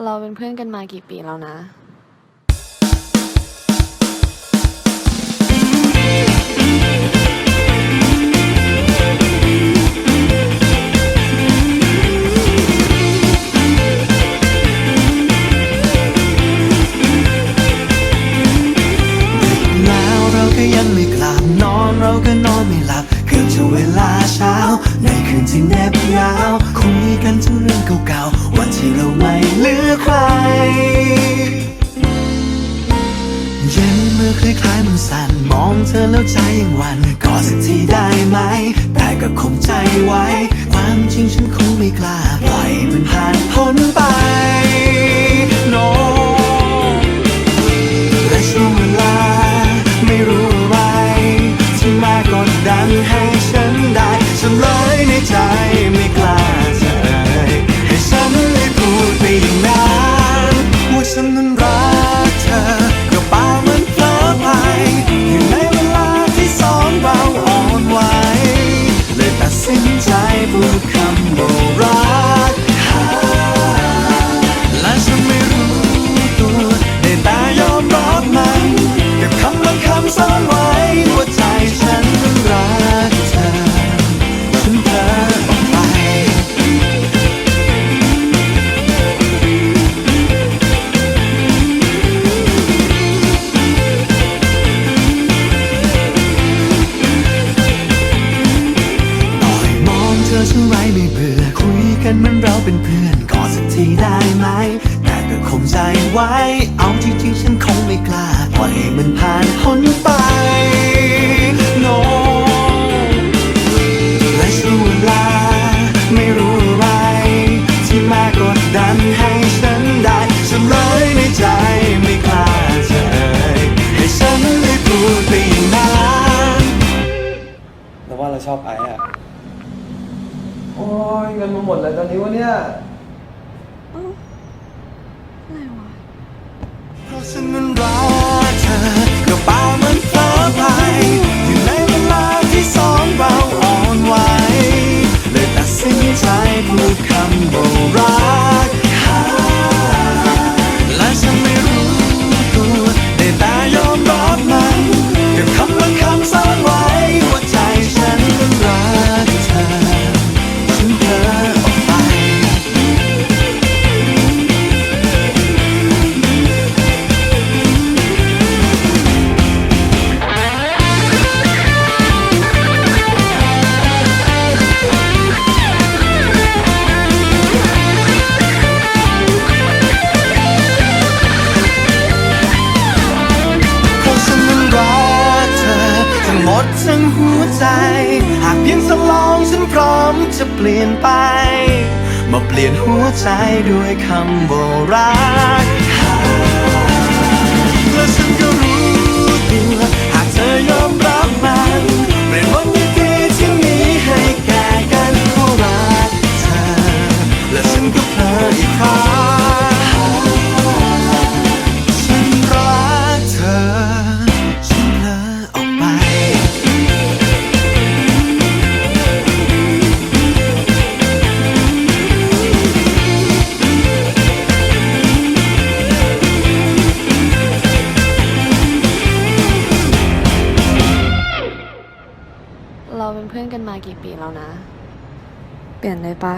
เราเป็นเพื่อนกันมากี่ปีแล้วนะแล้วเราก็ยังไม่กลับนอนเราก็นอนไม่หลับ เกือบจะเวลาเช้า ในคืนที่เน็บยาวคุยกันถึงเรื่องเก่าๆ วันที่เราไม่เหลือใคร เย็นเมื่อคล้ายๆมันสั่น มองเธอแล้วใจยังหวันกอดสักทีได้ไหม แต่ก็คงใจไว้ ความจริงฉันคงไม่กล้าปล่อยมันผ่านพ้น ได้ไหม แต่ก็คงใจไว้ เอาจริงๆฉันคงไม่กล้าปล่อยให้มันผ่านพ้นไป no และช่วงเวลาไม่รู้อะไร ที่มากดดันให้ฉันได้ฉันเลยในใจไม่กล้าจะเอ่ยให้ฉันได้พูดไปอย่างนั้นแล้วว่าเราชอบไอ้อะโอ้ยเงินมาหมดเลยตอนนี้วะเนี่ย เพราะฉันนั้นรัก หมดทั้งหัวใจ หากเพียงสลองฉันพร้อมจะเปลี่ยนไป มาเปลี่ยนหัวใจด้วยคำโบรักและฉันก็รู้ตัวหากเธอยอม เราเป็นเพื่อนกันมากี่ปีแล้วนะ เปลี่ยนเลยปะ